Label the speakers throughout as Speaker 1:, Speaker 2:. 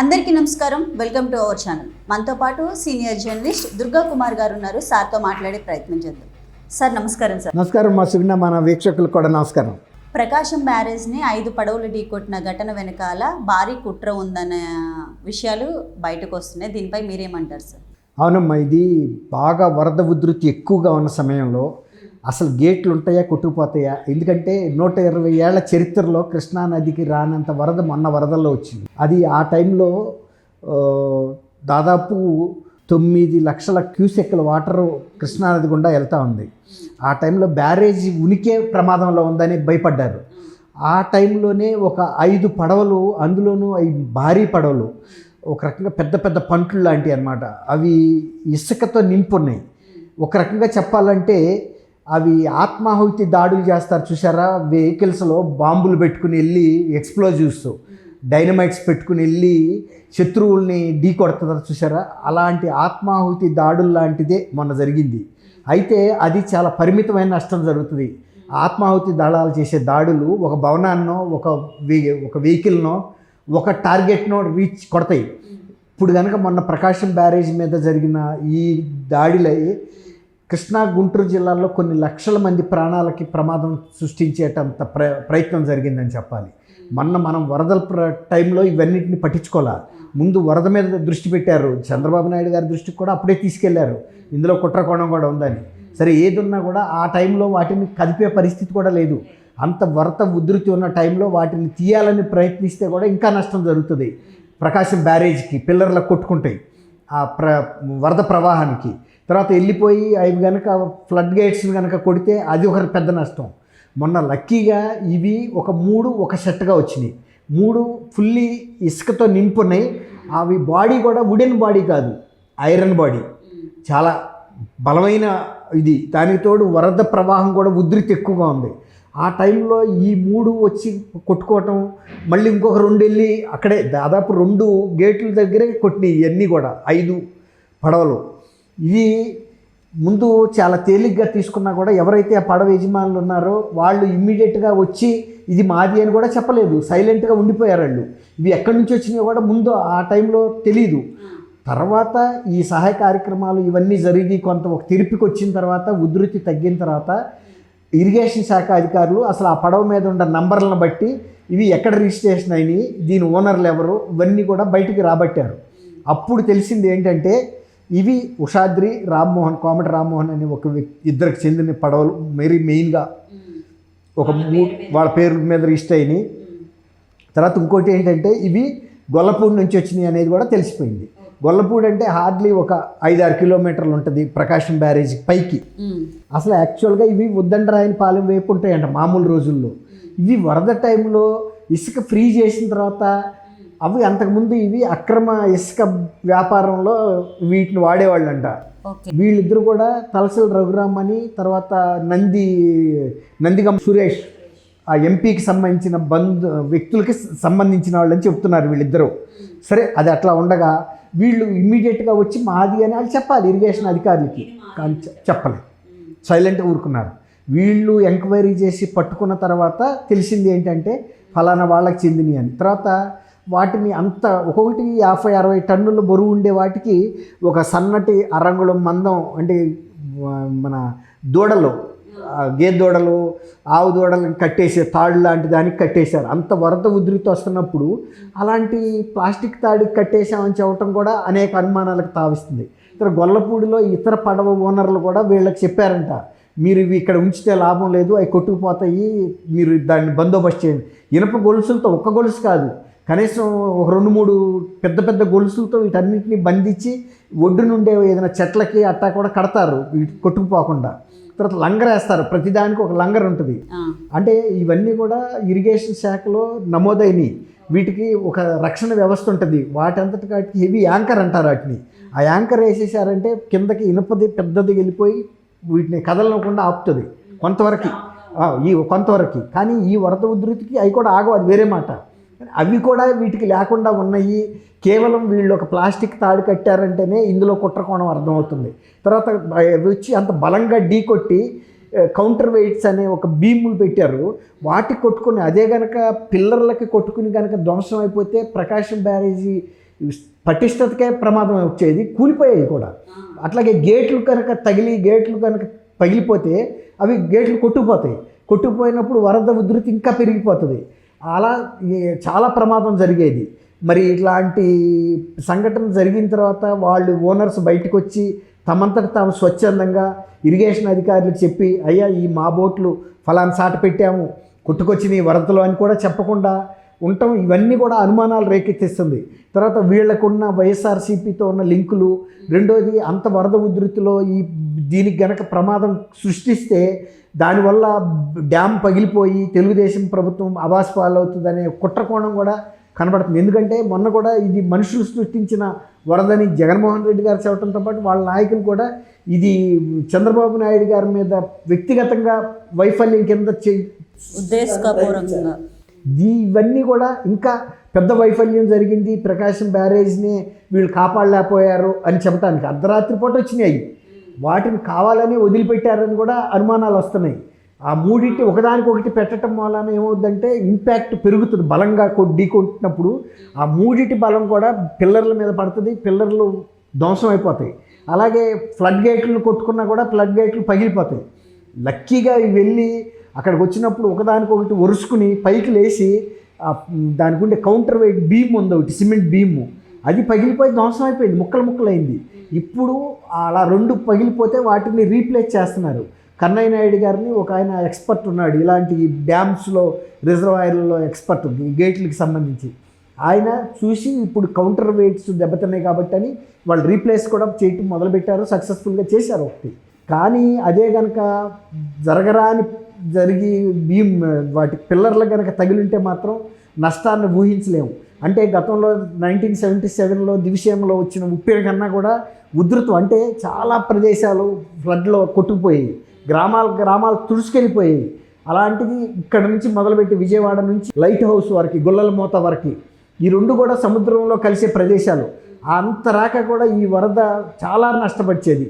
Speaker 1: అందరికీ నమస్కారం. Welcome to our channel. మనతో పాటు సీనియర్ జర్నలిస్ట్ దుర్గా కుమార్ గారు ఉన్నారు. సార్తో మాట్లాడే ప్రయత్నం చేద్దాం. సార్ నమస్కారం సార్.
Speaker 2: నమస్కారం మా సుగుణ మన వీక్షకులకు కూడా నమస్కారం.
Speaker 1: ప్రకాశం బ్యారేజ్ని ఐదు పడవలు ఢీకొట్టిన ఘటన వెనకాల భారీ కుట్ర ఉందనే విషయాలు బయటకు వస్తున్నాయి. దీనిపై మీరేమంటారు సార్?
Speaker 2: అవునమ్మా ఇది బాగా వరద ఉధృతి ఎక్కువగా ఉన్న సమయంలో అసలు గేట్లు ఉంటాయా కొట్టుకుపోతాయా? ఎందుకంటే నూట ఇరవై ఏళ్ళ చరిత్రలో కృష్ణానదికి రానంత వరద మొన్న వరదల్లో వచ్చింది. అది ఆ టైంలో దాదాపు తొమ్మిది లక్షల క్యూసెక్ల వాటర్ కృష్ణానది గుండా వెళ్తూ ఉంది. ఆ టైంలో బ్యారేజీ ఉనికే ప్రమాదంలో ఉందని భయపడ్డారు. ఆ టైంలోనే ఒక ఐదు పడవలు అందులోనూ అవి భారీ పడవలు ఒక రకంగా పెద్ద పెద్ద పంట్లు లాంటివి అన్నమాట. అవి ఇసుకతో నింపున్నాయి. ఒక రకంగా చెప్పాలంటే అవి ఆత్మాహుతి దాడులు చేస్తారు చూసారా వెహికల్స్లో బాంబులు పెట్టుకుని వెళ్ళి ఎక్స్ప్లోజివ్స్ డైనమైట్స్ పెట్టుకుని వెళ్ళి శత్రువుల్ని ఢీ కొడతారు చూసారా అలాంటి ఆత్మాహుతి దాడులు లాంటిదే మొన్న జరిగింది. అయితే అది చాలా పరిమితమైన నష్టం జరుగుతుంది. ఆత్మాహుతి దాడాలు చేసే దాడులు ఒక భవనాన్నో ఒక వెహి ఒక వెహికల్నో ఒక టార్గెట్నో రీచ్ కొడతాయి. ఇప్పుడు కనుక మొన్న ప్రకాశం బ్యారేజ్ మీద జరిగిన ఈ దాడిలో కృష్ణా గుంటూరు జిల్లాల్లో కొన్ని లక్షల మంది ప్రాణాలకి ప్రమాదం సృష్టించేటంత ప్ర ప్రయత్నం జరిగిందని చెప్పాలి. మొన్న మనం వరదల ప్ర టైంలో ఇవన్నిటిని పట్టించుకోవాలి ముందు వరద మీద దృష్టి పెట్టారు. చంద్రబాబు నాయుడు గారి దృష్టికి కూడా అప్పుడే తీసుకెళ్ళారు. ఇందులో కుట్రకోణం కూడా ఉందని. సరే ఏదున్నా కూడా ఆ టైంలో వాటిని కదిపే పరిస్థితి కూడా లేదు. అంత వరద ఉధృతి ఉన్న టైంలో వాటిని తీయాలని ప్రయత్నిస్తే కూడా ఇంకా నష్టం జరుగుతుంది. ప్రకాశం బ్యారేజ్కి పిల్లర్లకు కొట్టుకుంటాయి. ఆ ప్ర వరద ప్రవాహానికి. తర్వాత వెళ్ళిపోయి అవి కనుక ఫ్లడ్ గేట్స్ని కనుక కొడితే అది ఒక పెద్ద నష్టం. మొన్న లక్కీగా ఇవి ఒక మూడు ఒక సెట్గా వచ్చినాయి. మూడు ఫుల్లీ ఇసుకతో నింపున్నాయి. అవి బాడీ కూడా వుడెన్ బాడీ కాదు ఐరన్ బాడీ చాలా బలమైన ఇది. దానికి తోడు వరద ప్రవాహం కూడా ఉధృతి ఎక్కువగా ఉంది. ఆ టైంలో ఈ మూడు వచ్చి కొట్టుకోవటం మళ్ళీ ఇంకొక రెండు వెళ్ళి అక్కడే దాదాపు రెండు గేట్ల దగ్గరే కొట్టినాయి ఇవన్నీ కూడా. ఐదు పడవలు. ఇది ముందు చాలా తేలిగ్గా తీసుకున్నా కూడా ఎవరైతే ఆ పడవ యజమానులు ఉన్నారో వాళ్ళు ఇమ్మీడియట్గా వచ్చి ఇది మాది అని కూడా చెప్పలేదు. సైలెంట్గా ఉండిపోయారు వాళ్ళు. ఇవి ఎక్కడి నుంచి వచ్చినాయో కూడా ముందు ఆ టైంలో తెలీదు. తర్వాత ఈ సహాయ కార్యక్రమాలు ఇవన్నీ జరిగి కొంత ఒక తిరిపికి వచ్చిన తర్వాత ఉధృతి తగ్గిన తర్వాత ఇరిగేషన్ శాఖ అధికారులు అసలు ఆ పడవ మీద ఉన్న నంబర్లను బట్టి ఇవి ఎక్కడ రిజిస్ట్రేషన్ అయినాయి దీని ఓనర్లు ఎవరు ఇవన్నీ కూడా బయటికి రాబట్టారు. అప్పుడు తెలిసింది ఏంటంటే ఇవి ఉషాద్రి రామ్మోహన్ కోమటి రామ్మోహన్ అనే ఒక వ్యక్తి ఇద్దరికి చెందిన పడవలు మెరీ మెయిన్గా ఒక మూ వాళ్ళ పేరు మీద రిజిస్టర్ అయినాయి. తర్వాత ఇంకోటి ఏంటంటే ఇవి గొల్లపూడి నుంచి వచ్చినాయి అనేది కూడా తెలిసిపోయింది. గొల్లపూడి అంటే హార్డ్లీ ఒక ఐదారు కిలోమీటర్లు ఉంటుంది ప్రకాశం బ్యారేజ్ పైకి. అసలు యాక్చువల్గా ఇవి ఉద్దండరాయని పాలెం వైపు ఉంటాయంట మామూలు రోజుల్లో. ఇవి వరద టైంలో ఇసుక ఫ్రీ చేసిన తర్వాత అవి అంతకుముందు ఇవి అక్రమ ఇసుక వ్యాపారంలో వీటిని వాడేవాళ్ళంట.
Speaker 1: ఓకే.
Speaker 2: వీళ్ళిద్దరు కూడా తలసల రఘురామ్ అని తర్వాత నంది నందిగం సురేష్ ఆ ఎంపీకి సంబంధించిన బంధు వ్యక్తులకి సంబంధించిన వాళ్ళని చెప్తున్నారు వీళ్ళిద్దరూ. సరే అది అట్లా ఉండగా వీళ్ళు ఇమ్మీడియట్గా వచ్చి మాది అని వాళ్ళు చెప్పాలి ఇరిగేషన్ అధికారులకి. కానీ చెప్పలేదు. సైలెంట్గా ఊరుకున్నారు. వీళ్ళు ఎంక్వైరీ చేసి పట్టుకున్న తర్వాత తెలిసింది ఏంటంటే ఫలానా వాళ్ళకి చెందినవి అని. తర్వాత వాటిని అంత ఒక్కొక్కటి యాభై అరవై టన్నుల బరువు ఉండే వాటికి ఒక సన్నటి అరంగుళం మందం అంటే మన దూడలు గేదె దూడలు ఆవు దూడలను కట్టేసే తాడు లాంటి దానికి కట్టేశారు. అంత వరద ఉధృతి వస్తున్నప్పుడు అలాంటి ప్లాస్టిక్ తాడికి కట్టేశామని చెప్పడం కూడా అనేక అనుమానాలకు తావిస్తుంది. ఇతర గొల్లపూడిలో ఇతర పడవ ఓనర్లు కూడా వీళ్ళకి చెప్పారంట మీరు ఇవి ఇక్కడ ఉంచితే లాభం లేదు అవి కొట్టుకుపోతాయి మీరు దాన్ని బందోబస్తు చేయండి. ఇనప గొలుసులతో ఒక్క గొలుసు కాదు కనీసం ఒక రెండు మూడు పెద్ద పెద్ద గొలుసులతో వీటన్నిటిని బంధించి ఒడ్డు నుండే ఏదైనా చెట్లకి అట్టా కూడా కడతారు వీటి కొట్టుకుపోకుండా. తర్వాత లంగర్ వేస్తారు ప్రతిదానికి ఒక లంగర్ ఉంటుంది. అంటే ఇవన్నీ కూడా ఇరిగేషన్ శాఖలో నమోదైనవి. వీటికి ఒక రక్షణ వ్యవస్థ ఉంటుంది. వాటంతటి వాటికి హెవీ యాంకర్ అంటారు వాటిని. ఆ యాంకర్ వేసేసారంటే కిందకి ఇనుపది పెద్దది వెళ్ళిపోయి వీటిని కదలకుండా ఆపుతుంది. కొంతవరకు. ఈ కొంతవరకు. కానీ ఈ వరద ఉధృతికి అవి కూడా ఆగవు. అది వేరే మాట. అవి కూడా వీటికి లేకుండా ఉన్నాయి. కేవలం వీళ్ళు ఒక ప్లాస్టిక్ తాడు కట్టారంటేనే ఇందులో కుట్రకోణం అర్థమవుతుంది. తర్వాత వచ్చి అంత బలంగా ఢీ కొట్టి కౌంటర్ వెయిట్స్ అనే ఒక బీములు పెట్టారు. వాటి కొట్టుకుని అదే కనుక పిల్లర్లకి కొట్టుకుని కనుక ధ్వంసం అయిపోతే ప్రకాశం బ్యారేజీ పటిష్టతకే ప్రమాదం వచ్చేది. కూలిపోయాయి కూడా. అట్లాగే గేట్లు కనుక తగిలి గేట్లు కనుక పగిలిపోతే అవి గేట్లు కొట్టుకుపోతాయి. కొట్టుకుపోయినప్పుడు వరద ఉధృతి ఇంకా పెరిగిపోతుంది. అలా చాలా ప్రమాదం జరిగేది. మరి ఇట్లాంటి సంఘటన జరిగిన తర్వాత వాళ్ళు ఓనర్స్ బయటకు వచ్చి తమంతట తాము స్వచ్ఛందంగా ఇరిగేషన్ అధికారులకు చెప్పి అయ్యా ఈ మా బోట్లు ఫలానా సాట పెట్టాము కొట్టుకొచ్చినాయి వరదలు అని కూడా చెప్పకుండా ఉండటం ఇవన్నీ కూడా అనుమానాలు రేకెత్తిస్తుంది. తర్వాత వీళ్ళకున్న వైఎస్ఆర్సీపీతో ఉన్న లింకులు రెండోది అంత వరద ఉధృతిలో ఈ దీనికి గనక ప్రమాదం సృష్టిస్తే దానివల్ల డ్యామ్ పగిలిపోయి తెలుగుదేశం ప్రభుత్వం అబాస్ పాలవుతుందనే కుట్రకోణం కూడా కనబడుతుంది. ఎందుకంటే మొన్న కూడా ఇది మనుషులు సృష్టించిన వరదని జగన్మోహన్ రెడ్డి గారు చెప్పడంతో పాటు వాళ్ళ నాయకులు కూడా ఇది చంద్రబాబు నాయుడు గారి మీద వ్యక్తిగతంగా వైఫల్యం కింద ఇవన్నీ కూడా ఇంకా పెద్ద వైఫల్యం జరిగింది. ప్రకాశం బ్యారేజ్ని వీళ్ళు కాపాడలేకపోయారు అని చెప్పడానికి అర్ధరాత్రి పూట వచ్చినాయి. వాటిని కావాలని వదిలిపెట్టారని కూడా అనుమానాలు వస్తున్నాయి. ఆ మూడింటి ఒకదానికొకటి పెట్టడం వలన ఏమవుద్దంటే ఇంపాక్ట్ పెరుగుతుంది బలంగా కొడ్డి కొట్టినప్పుడు ఆ మూడిటి బలం కూడా పిల్లర్ల మీద పడుతుంది పిల్లర్లు ధ్వంసం అయిపోతాయి. అలాగే ఫ్లడ్ గేట్లు కొట్టుకున్నా కూడా ఫ్లడ్ గేట్లు పగిలిపోతాయి. లక్కీగా వెళ్ళి అక్కడికి వచ్చినప్పుడు ఒకదానికొకటి ఒరుసుకుని పైకి లేచి దానికి ఉండే కౌంటర్ వెయిట్ బీమ్ ఉంది ఒకటి సిమెంట్ బీము. అది పగిలిపోయి ధ్వంసం అయిపోయింది ముక్కలు ముక్కలైంది. ఇప్పుడు అలా రెండు పగిలిపోతే వాటిని రీప్లేస్ చేస్తున్నారు. కన్నయ్య నాయుడు గారిని ఒక ఆయన ఎక్స్పర్ట్ ఉన్నాడు ఇలాంటి డ్యామ్స్లో రిజర్వాయర్లలో ఎక్స్పర్ట్ ఈ గేట్లకి సంబంధించి. ఆయన చూసి ఇప్పుడు కౌంటర్ వెయిట్స్ దెబ్బతిన్నాయి కాబట్టి అని వాళ్ళు రీప్లేస్ కూడా చేయటం మొదలుపెట్టారు సక్సెస్ఫుల్గా చేశారు ఒకటి. కానీ అదే కనుక జరగరాని జరిగి భీమ్ వాటి పిల్లర్లు కనుక తగిలింటే మాత్రం నష్టాన్ని ఊహించలేము. అంటే గతంలో నైన్టీన్ సెవెంటీ సెవెన్లో దివిషయంలో వచ్చిన ఉప్పిరి కన్నా కూడా ఉధృతం. అంటే చాలా ప్రదేశాలు ఫ్లడ్లో కొట్టుకుపోయాయి. గ్రామాలు గ్రామాలు తుడుచుకెళ్ళిపోయాయి. అలాంటిది ఇక్కడ నుంచి మొదలుపెట్టి విజయవాడ నుంచి లైట్ హౌస్ వరకు గుల్లల మూత వరకు ఈ రెండు కూడా సముద్రంలో కలిసే ప్రదేశాలు. అంత రాక కూడా ఈ వరద చాలా నష్టపరిచేది.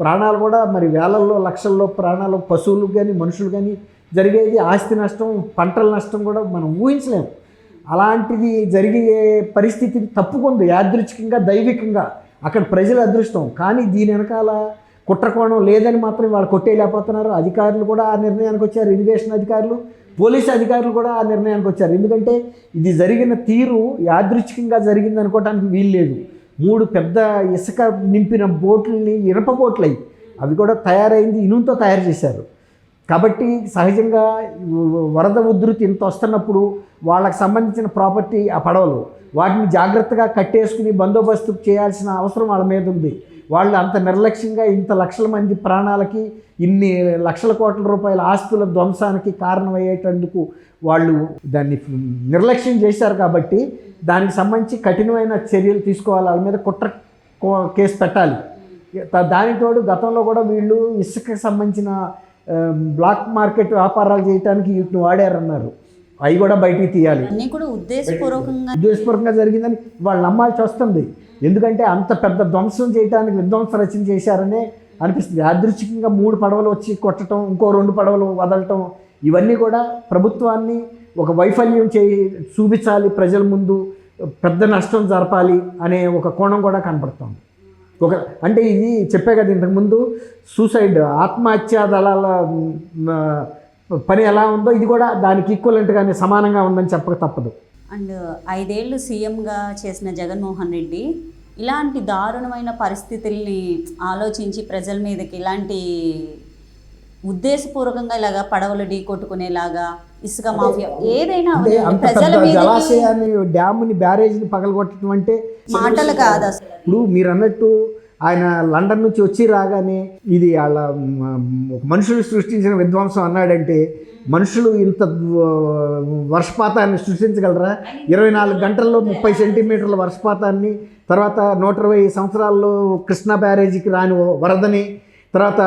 Speaker 2: ప్రాణాలు కూడా మరి వేలల్లో లక్షల్లో ప్రాణాలు పశువులు కానీ మనుషులు కానీ జరిగేది ఆస్తి నష్టం పంటల నష్టం కూడా మనం ఊహించలేము అలాంటిది జరిగే పరిస్థితి తప్పుకుంది యాదృచ్ఛికంగా దైవికంగా. అక్కడ ప్రజల అదృష్టం. కానీ దీని వెనకాల కుట్రకోణం లేదని మాత్రం వాళ్ళు కొట్టేయలేకపోతున్నారు అధికారులు కూడా ఆ నిర్ణయానికి వచ్చారు. ఇరిగేషన్ అధికారులు పోలీసు అధికారులు కూడా ఆ నిర్ణయానికి వచ్చారు. ఎందుకంటే ఇది జరిగిన తీరు యాదృచ్ఛికంగా జరిగింది అనుకోవడానికి వీల్లేదు మూడు పెద్ద ఇసుక నింపిన బోట్లని ఇనప బోట్లు అయ్యి అవి కూడా తయారైంది ఇనుముతో తయారు చేశారు. కాబట్టి సహజంగా వరద ఉధృతి ఇంత వస్తున్నప్పుడు వాళ్ళకి సంబంధించిన ప్రాపర్టీ ఆ పడవలు వాటిని జాగ్రత్తగా కట్టేసుకుని బందోబస్తు చేయాల్సిన అవసరం వాళ్ళ మీద ఉంది. వాళ్ళు అంత నిర్లక్ష్యంగా ఇంత లక్షల మంది ప్రాణాలకి ఇన్ని లక్షల కోట్ల రూపాయల ఆస్తుల ధ్వంసానికి కారణమయ్యేటందుకు వాళ్ళు దాన్ని నిర్లక్ష్యం చేశారు కాబట్టి దానికి సంబంధించి కఠినమైన చర్యలు తీసుకోవాలి. వాళ్ళ మీద కుట్ర కో- కేసు పెట్టాలి. దానితోడు గతంలో కూడా వీళ్ళు ఇసుకకి సంబంధించిన బ్లాక్ మార్కెట్ వ్యాపారాలు చేయడానికి వీటిని వాడారన్నారు. అవి కూడా బయటికి తీయాలి.
Speaker 1: ఉద్దేశపూర్వకంగా
Speaker 2: ఉద్దేశపూర్వకంగా జరిగిందని వాళ్ళు నమ్మాల్సి వస్తుంది ఎందుకంటే అంత పెద్ద ధ్వంసం చేయడానికి విధ్వంస రచన చేశారనే అనిపిస్తుంది. యాదృచ్ఛికంగా మూడు పడవలు వచ్చి కొట్టడం ఇంకో రెండు పడవలు వదలటం ఇవన్నీ కూడా ప్రభుత్వాన్ని ఒక వైఫల్యం చేయి చూపించాలి. ప్రజల ముందు పెద్ద నష్టం జరపాలి అనే ఒక కోణం కూడా కనపడుతుంది. ఒక అంటే ఇది చెప్పే కదా ఇంతకుముందు సూసైడ్ ఆత్మహత్యా దళాల పని ఎలా ఉందో ఇది కూడా దానికి ఈక్వలెంట్గానే సమానంగా ఉందని చెప్పక తప్పదు.
Speaker 1: అండ్ ఐదేళ్ళు సీఎంగా చేసిన జగన్మోహన్ రెడ్డి ఇలాంటి దారుణమైన పరిస్థితుల్ని ఆలోచించి ప్రజల మీదకి ఇలాంటి ఉద్దేశపూర్వకంగా ఇలాగా పడవలు ఢీ కొట్టుకునేలాగా ఇసుక మాఫియా. ఏదైనా ప్రజల
Speaker 2: జలాశయాన్ని డ్యామ్ని బ్యారేజ్ని పగలగొట్టడం అంటే
Speaker 1: మాటలు కాదు అసలు.
Speaker 2: ఇప్పుడు మీరు అన్నట్టు ఆయన లండన్ నుంచి వచ్చి రాగానే ఇది వాళ్ళ మనుషులు సృష్టించిన విధ్వంసం అన్నాడంటే మనుషులు ఇంత వర్షపాతాన్ని సృష్టించగలరా? ఇరవై నాలుగు గంటల్లో ముప్పై సెంటీమీటర్ల వర్షపాతాన్ని తర్వాత నూట ఇరవై సంవత్సరాల్లో కృష్ణా బ్యారేజీకి రాని వరదని తర్వాత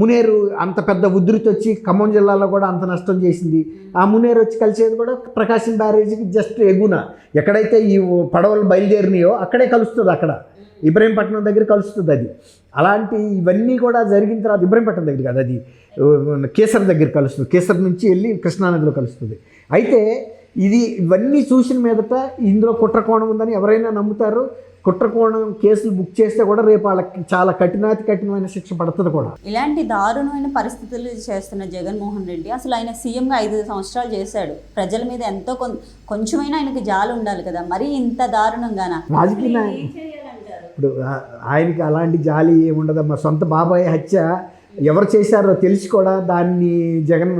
Speaker 2: మునేరు అంత పెద్ద ఉధృతి వచ్చి ఖమ్మం జిల్లాలో కూడా అంత నష్టం చేసింది. ఆ మునేరు వచ్చి కలిసేది కూడా ప్రకాశం బ్యారేజీకి జస్ట్ ఎగున ఎక్కడైతే ఈ పడవలు బయలుదేరినాయో అక్కడే కలుస్తుంది అక్కడ. ఇబ్రహీంపట్నం దగ్గర కలుస్తుంది అది. అలాంటి ఇవన్నీ కూడా జరిగిన తర్వాత ఇబ్రహీంపట్నం దగ్గర కాదు అది కేసర్ దగ్గర కలుస్తుంది. కేసర్ నుంచి వెళ్ళి కృష్ణానదిలో కలుస్తుంది. అయితే ఇది ఇవన్నీ చూసిన మీదట ఇందులో కుట్రకోణం ఉందని ఎవరైనా నమ్ముతారు. కుట్రకోణం కేసులు బుక్ చేస్తే కూడా రేపు వాళ్ళకి చాలా కఠినాతి కఠినమైన శిక్ష పడుతుంది కూడా.
Speaker 1: ఇలాంటి దారుణమైన పరిస్థితులు చేస్తున్న జగన్మోహన్ రెడ్డి అసలు ఆయన సీఎంగా ఐదు సంవత్సరాలు చేశాడు. ప్రజల మీద ఎంతో కొంచెమైనా ఆయనకి జాలి ఉండాలి కదా. మరీ ఇంత దారుణంగానా?
Speaker 2: రాజకీయ నాయ-
Speaker 1: ఏం చేయాలంటారు?
Speaker 2: ఇప్పుడు ఆయనకి అలాంటి జాలి ఏముండదమ్మా సొంత బాబాయ్ హత్య ఎవరు చేశారో తెలిసి కూడా దాన్ని జగన్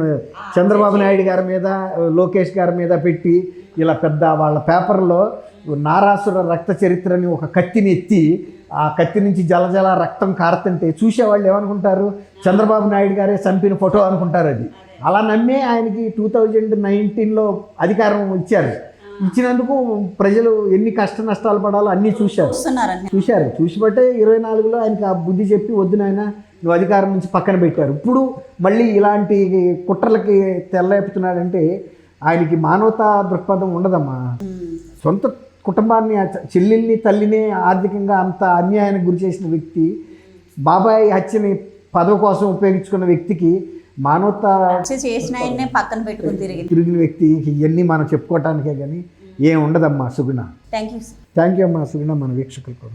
Speaker 2: చంద్రబాబు నాయుడు గారి మీద లోకేష్ గారి మీద పెట్టి ఇలా పెద్ద వాళ్ళ పేపర్లో నారాసుర రక్త చరిత్రని ఒక కత్తిని ఎత్తి ఆ కత్తి నుంచి జలజల రక్తం కారుతుంటే చూసేవాళ్ళు ఏమనుకుంటారు? చంద్రబాబు నాయుడు గారే చంపిన ఫోటో అనుకుంటారు అది. అలా నమ్మే ఆయనకి టూ థౌజండ్ నైన్టీన్లో అధికారం ఇచ్చారు. ఇచ్చినందుకు ప్రజలు ఎన్ని కష్ట నష్టాలు పడాలో అన్నీ చూశారు. చూశారు. చూసిబట్టే ఇరవై నాలుగులో ఆయనకి ఆ బుద్ధి చెప్పి వద్దు నాయన నువ్వు అధికారం నుంచి పక్కన పెట్టారు. ఇప్పుడు మళ్ళీ ఇలాంటి కుట్రలకి తెల్లేపుతున్నాడంటే ఆయనకి మానవతా దృక్పథం ఉండదమ్మా. సొంత కుటుంబాన్ని చెల్లెల్ని తల్లిని ఆర్థికంగా అంత అన్యాయానికి గురి చేసిన వ్యక్తి బాబాయ్ హత్యని పదవి కోసం ఉపయోగించుకున్న వ్యక్తికి మానవతా
Speaker 1: చేసిన పక్కన పెట్టుకుని తిరిగింది.
Speaker 2: తిరిగిన వ్యక్తి ఇవన్నీ మనం చెప్పుకోవటానికే కానీ ఏం ఉండదమ్మా Suguna.
Speaker 1: Thank you
Speaker 2: thank you అమ్మా సుగుణ మన వీక్షకులకు.